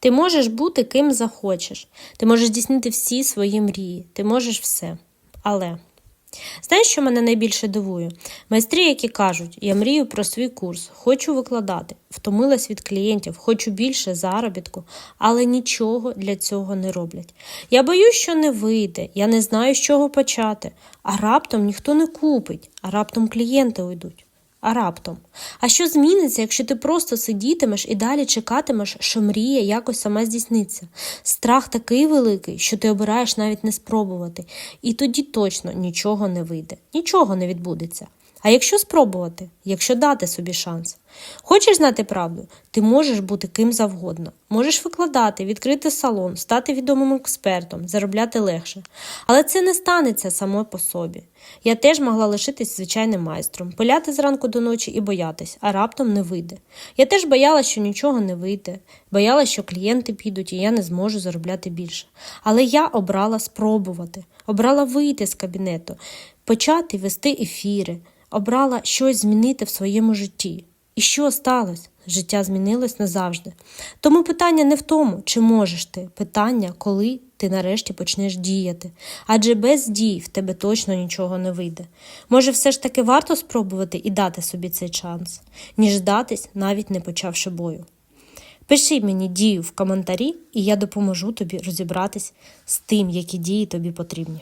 Ти можеш бути ким захочеш. Ти можеш здійснити всі свої мрії. Ти можеш все. Але знаєш, що мене найбільше дивує? Майстри, які кажуть, я мрію про свій курс, хочу викладати, втомилась від клієнтів, хочу більше заробітку, але нічого для цього не роблять. Я боюсь, що не вийде, я не знаю, з чого почати. А раптом ніхто не купить, а раптом клієнти уйдуть. А раптом. А що зміниться, якщо ти просто сидітимеш і далі чекатимеш, що мрія якось сама здійсниться? Страх такий великий, що ти обираєш навіть не спробувати, і тоді точно нічого не вийде, нічого не відбудеться. А якщо спробувати, якщо дати собі шанс? Хочеш знати правду? Ти можеш бути ким завгодно. Можеш викладати, відкрити салон, стати відомим експертом, заробляти легше. Але це не станеться само по собі. Я теж могла лишитись звичайним майстром, пиляти зранку до ночі і боятись, а раптом не вийде. Я теж боялась, що нічого не вийде, боялась, що клієнти підуть і я не зможу заробляти більше. Але я обрала спробувати, обрала вийти з кабінету, почати вести ефіри, обрала щось змінити в своєму житті. І що сталося? Життя змінилось назавжди. Тому питання не в тому, чи можеш ти, питання, коли ти нарешті почнеш діяти. Адже без дій в тебе точно нічого не вийде. Може, все ж таки варто спробувати і дати собі цей шанс, ніж здатись, навіть не почавши бою. Пиши мені дію в коментарі, і я допоможу тобі розібратись з тим, які дії тобі потрібні.